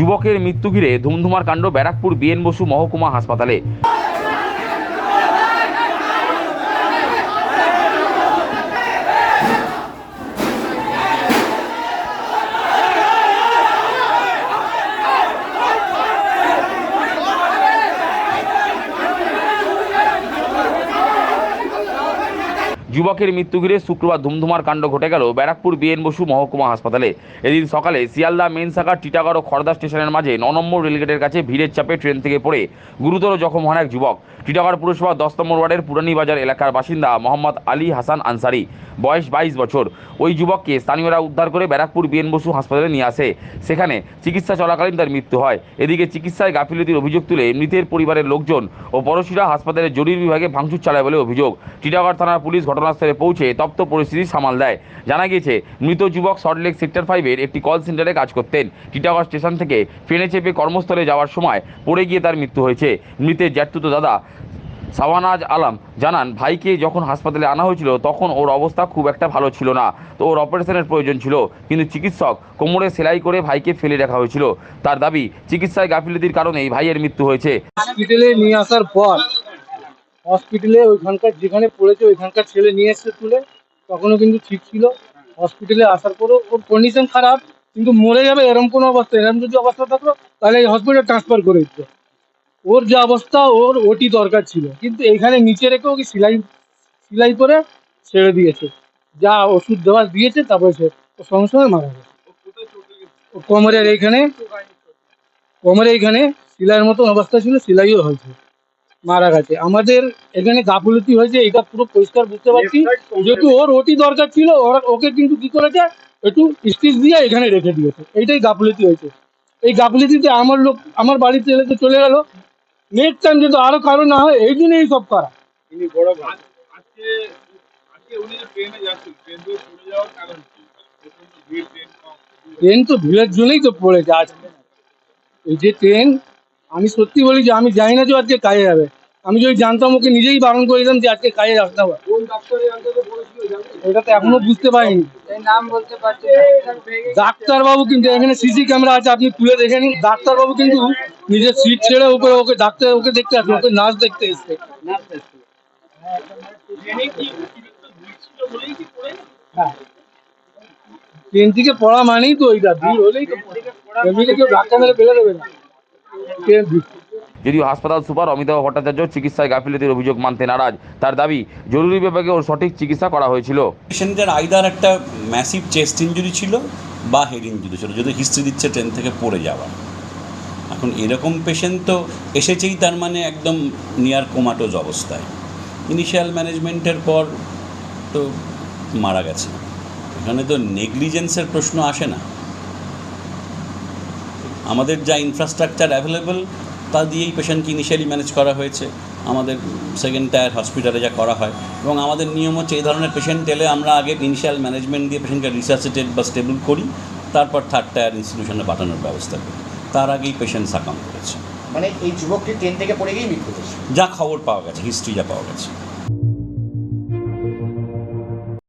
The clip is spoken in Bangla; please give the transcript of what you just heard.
যুবকের মৃত্যু ঘিরে ধুমধুমার কাণ্ড ব্যারাকপুর বিএন বসু মহকুমা হাসপাতালে। যুবকের মৃত্যু ঘিরে শুক্রবার ধুমধুমার কাণ্ড ঘটে গেল ব্যারাকপুর বিএন বসু মহকুমা হাসপাতালে। এদিন সকালে শিয়ালদা মেন শাখার টিটাগড় ও খড়দা স্টেশনের মাঝে ন নম্বর রেলগেটের কাছে ভিড়ের চাপে ট্রেন থেকে পড়ে গুরুতর জখম হন এক যুবক। টিটাগড় পুরসভা দশ নম্বর ওয়ার্ডের পুরানি বাজার এলাকার বাসিন্দা মোহাম্মদ আলী হাসান আনসারি, বয়স বাইশ বছর। ওই যুবককে স্থানীয়রা উদ্ধার করে ব্যারাকপুর বিএন বসু হাসপাতালে নিয়ে আসে। সেখানে চিকিৎসা চলাকালীন তার মৃত্যু হয়। এদিকে চিকিৎসায় গাফিলতির অভিযোগ তুলে মৃতের পরিবারের লোকজন ও পড়শিরা হাসপাতালের জরুরি বিভাগে ভাঙচুর চালায় বলে অভিযোগ। টিটাগড় থানার পুলিশ ঘটনাস্থলে পৌঁছে তপ্ত পরিস্থিতি সামাল দেয়। জানা গিয়েছে, মৃত যুবক সল্টলেক সেক্টর ফাইভের একটি কল সেন্টারে কাজ করতেন। টিটাগড় স্টেশন থেকে ট্রেনে চেপে কর্মস্থলে যাওয়ার সময় পড়ে গিয়ে তার মৃত্যু হয়েছে। মৃতের জ্যাঠতুতো দাদা সাওয়ানাজ আলম জানান, ভাইকে যখন হাসপাতালে আনা হয়েছিল, তখন ওর অবস্থা খুব একটা ভালো ছিল না। তো ওর অপারেশনের প্রয়োজন ছিল। কিন্তু চিকিৎসক কোমরে সেলাই করে ভাইকে ফেলে রাখা হয়েছিল। তার দাবি, চিকিৎসায় গাফিলতির কারণেই ভাইয়ের মৃত্যু হয়েছে। হসপিটালে নিয়ে আসার পর হসপিটালে ওইখানকার যেখানে পড়েছে, ওইখানকার ছেলে নিয়ে এসছে তুলে। তখনও কিন্তু ঠিক ছিল। হসপিটালে আসার পরও ওর কন্ডিশন খারাপ, কিন্তু মরে যাবে এরকম কোনো অবস্থা এরকম যদি অবস্থা থাকল, তাহলে এই হসপিটাল ট্রান্সফার করে দিত। ওর যে অবস্থা, ওর ওটি দরকার ছিল। কিন্তু এইখানে নিচে রেখে ওকে সেলাই সেলাই করে ছেড়ে দিয়েছে। যা ওষুধ দেওয়া দিয়েছে, তারপরে সে ও সঙ্গে সঙ্গে মারা গেছে। ও কোমরের এইখানে কোমরে এইখানে সিলাইয়ের মতো অবস্থা ছিল, সিলাইও হয়েছে। মারা গেছে। আমাদের এখানে গাফুলতি হয়েছে এটা পুরো পরিষ্কার বুঝতে পারছি। যেহেতু ওর ওটি দরকার ছিল ওরা ওকে কিন্তু কি করেছে? একটু স্টিচ দিয়ে এখানে রেখে দিয়েছে। এইটাই গাফুলতি হয়েছে। এই গাফুলতিতে আমার লোক আমার বাড়িতে এলে তো চলে গেল। নেক্সট টাইম যদি আরও কারও না হয় এই জন্য এই সব করা। ট্রেন তো ভিড়ের জন্যই তো পড়েছে আজকে এই যে ট্রেন আমি সত্যি বলি যে আমি জানি না যে আজকে কাজে যাবে। আমি যদি জানতাম ওকে নিজেই বারণ করে দিতাম যে আজকে কাজে আসতে হবে এটা তো এখনও বুঝতে পারিনি। নাম বলতে ডাক্তারবাবু কিন্তু এখানে সিসি ক্যামেরা আছে আপনি তুলে দেখে নিন। ডাক্তারবাবু কিন্তু নিজের সিট ছেড়ে ওকে ওকে ডাক্তার ওকে দেখতে আসবে ওকে নার্স দেখতে এসছে। ট্রেনে হ্যাঁ। ট্রেন থেকে পড়া মানেই তো ওইটা ভিড় হলেই তো এমনিতে কেউ ধাক্কা মেরে দেবে না। ট্রেন যদিও হাসপাতাল সুপার অমিতাভ ভট্টাচার্য চিকিৎসায় গাফিলতির অভিযোগ মানতে নারাজ। তার দাবি, জরুরি বিভাগে ওর সঠিক চিকিৎসা করা হয়েছিল। পেশেন্টের আইদার একটা ম্যাসিভ চেস্ট ইঞ্জুরি ছিল বা হেড ইঞ্জুরি ছিল, যদি হিস্ট্রি দিচ্ছে ট্রেন থেকে পড়ে যাওয়া। এখন এরকম পেশেন্ট তো এসেছেই তার মানে একদম নিয়ার কোমাটোজ অবস্থায়। ইনিশিয়াল ম্যানেজমেন্টের পর তো মারা গেছে। এখানে তো নেগলিজেন্সের প্রশ্ন আসে না। আমাদের যা ইনফ্রাস্ট্রাকচার অ্যাভেলেবল তা দিয়েই পেশেন্টকে ইনিশিয়ালি ম্যানেজ করা হয়েছে। আমাদের সেকেন্ড টায়ার হসপিটালে যা করা হয়। এবং আমাদের নিয়ম হচ্ছে এই ধরনের পেশেন্ট এলে আমরা আগে ইনিশিয়াল ম্যানেজমেন্ট দিয়ে পেশেন্টকে রিসার্সিটেড বা স্টেবল করি তারপর থার্ড টায়ার ইনস্টিটিউশনে পাঠানোর ব্যবস্থা করি। তার আগেই পেশেন্ট সাকাম করেছে। মানে এই যুবকটি ট্রেন থেকে পড়ে গিয়ে মৃত্যু যা খবর পাওয়া গেছে হিস্ট্রি যা পাওয়া গেছে।